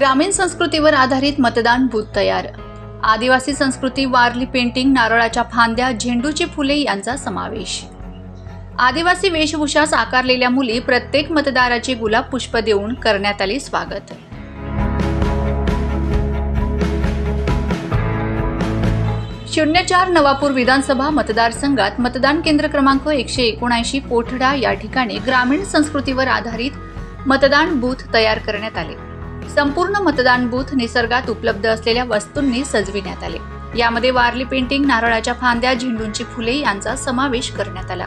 ग्रामीण संस्कृतीवर आधारित मतदान बूथ तयार. आदिवासी संस्कृती वारली पेंटिंग नारळाच्या फांद्या झेंडूची फुले यांचा समावेश. आदिवासी वेशभूषा साकारलेल्या मुली प्रत्येक मतदाराची गुलाब पुष्प देऊन करण्यात आली स्वागत. शून्य चार नवापूर विधानसभा मतदारसंघात मतदान केंद्र क्रमांक एकशे एकोणऐंशी पोठडा या ठिकाणी ग्रामीण संस्कृतीवर आधारित मतदान बूथ तयार करण्यात आले. संपूर्ण मतदान बूथ निसर्गात उपलब्ध असलेल्या वस्तूंनी सजविण्यात आले. यामध्ये वारली पेंटिंग नारळाच्या फांद्या झेंडूंची फुले यांचा समावेश करण्यात आला.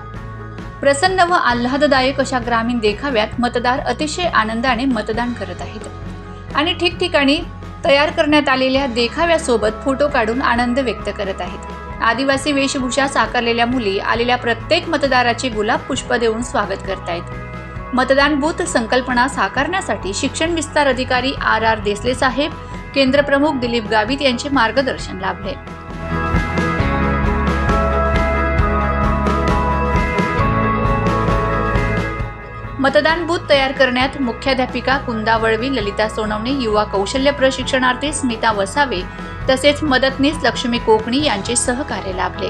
प्रसन्न व आल्हाददायक अशा ग्रामीण देखाव्यात मतदार अतिशय आनंदाने मतदान करत आहेत. आणि ठिकठिकाणी तयार करण्यात आलेल्या देखाव्यासोबत फोटो काढून आनंद व्यक्त करत आहेत. आदिवासी वेशभूषा साकारलेल्या मुली आलेल्या प्रत्येक मतदाराचे गुलाब पुष्प देऊन स्वागत करतायत. मतदान बूथ संकल्पना साकारण्यासाठी शिक्षण विस्तार अधिकारी आर आर देसले साहेब केंद्रप्रमुख दिलीप गावित यांचे मार्गदर्शन लाभले. मतदान बूथ तयार करण्यात मुख्याध्यापिका कुंदा वळवी ललिता सोनवणे युवा कौशल्य प्रशिक्षणार्थी स्मिता वसावे तसेच मदतनीस लक्ष्मी कोकणी यांचे सहकार्य लाभले.